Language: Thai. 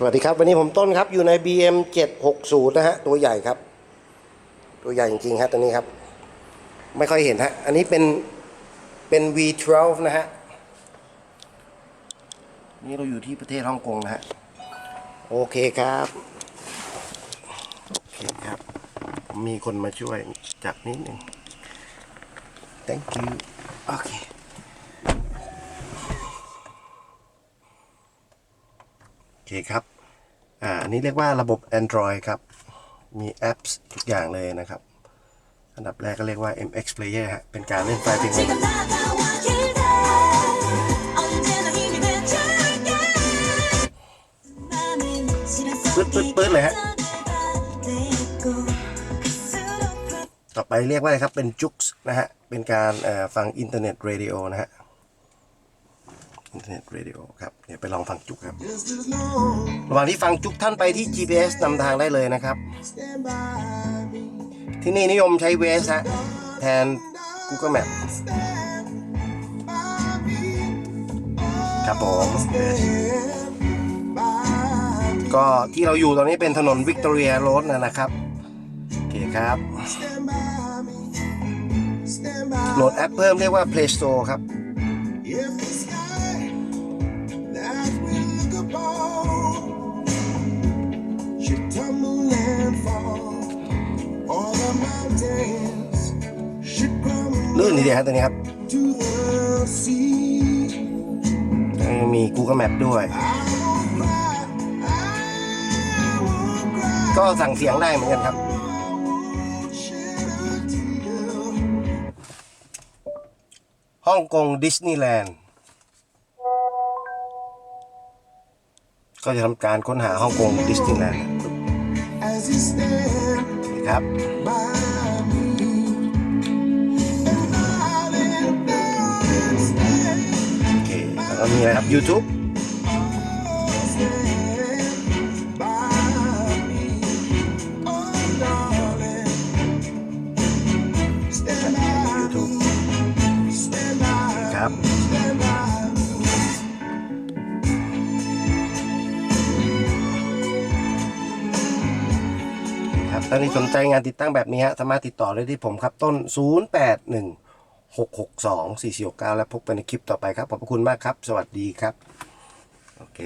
สวัสดีครับ วันนี้ผมต้นครับอยู่ใน BM 760นะฮะตัวใหญ่ครับ ตัวใหญ่จริงๆฮะตัวนี้ครับ ไม่ค่อยเห็นฮะอันนี้เป็นเป็น V12 นะฮะนี่เราอยู่ที่ประเทศฮ่องกงนะฮะโอเคครับโอเคครับ มีคนมาช่วยจับนิดหนึ่ง thank you โอเค โอ เคครับ อ่า อันนี้เรียกว่าระบบ Android ครับ มีแอปทุกอย่างเลยนะครับ อันดับแรกก็เรียกว่า MX Player ฮะ เป็นการเล่นไฟล์เพลงปื๊ดปื๊ดปื๊ดเลยฮะ ต่อไปเรียกว่าอะไรครับ เป็นจุกส์นะฮะ เป็นการฟังอินเทอร์เน็ตเรดิโอนะฮะ อินเทอร์เน็ตเรดิโอครับ เดี๋ยวไปลองฟังจุกครับ ระหว่างที่ฟังจุกท่านไปที่ GPS นำทางได้เลยนะครับ ที่นี่นิยมใช้เวสฮะแทน Google Map ครับผมก็ที่เราอยู่ตอนนี้เป็นถนนวิกตอเรียโรดนะครับ โอเคครับ โหลดแอปเพิ่มเรียกว่า Play Store ครับ ดีเดียวครับตัวนี้ครับมี Google Map ด้วย ก็สั่งเสียงได้เหมือนกันครับ ฮ่องกงดิสนีย์แลนด์ ก็จะทำการค้นหาฮ่องกงดิสนีย์แลนด์ครับ โอเคแล้วก็มีอะไรครับ YouTube YouTube ครับครับถ้าที่สนใจงานติดตั้งแบบนี้ฮะสามารถติดต่อได้ที่ผมครับต้น 081 662 4469 และพบกันในคลิปต่อไปครับ ขอบพระคุณมากครับ สวัสดีครับ โอเค